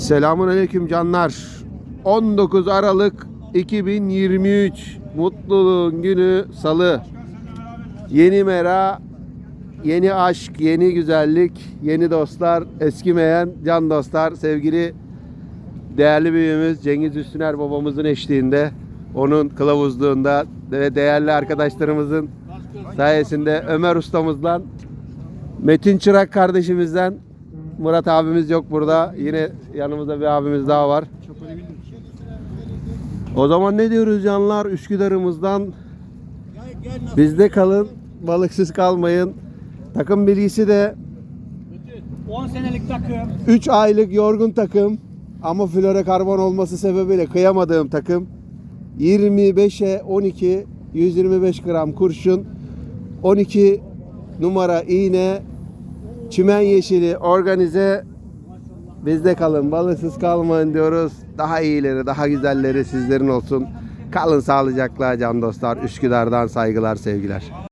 Selamun Aleyküm canlar. 19 Aralık 2023 Mutluluğun günü Salı. Yeni mera, yeni aşk, yeni güzellik, yeni dostlar, eskimeyen can dostlar, sevgili değerli büyüğümüz Cengiz Üstüner babamızın eşliğinde, onun kılavuzluğunda ve değerli arkadaşlarımızın sayesinde Ömer ustamızdan, Metin Çırak kardeşimizden, Murat abimiz yok burada. Yine yanımızda bir abimiz daha var. O zaman ne diyoruz canlar? Üsküdar'ımızdan bizde kalın, balıksız kalmayın. Takım bilgisi de 10 senelik takım. 3 aylık yorgun takım ama florokarbon olması sebebiyle kıyamadığım takım 25'e 12 125 gram kurşun 12 numara iğne çimen yeşili organize. Bizde kalın balıksız kalmayın diyoruz. Daha iyileri daha güzelleri sizlerin olsun. Kalın sağlıcakla can dostlar Üsküdar'dan saygılar sevgiler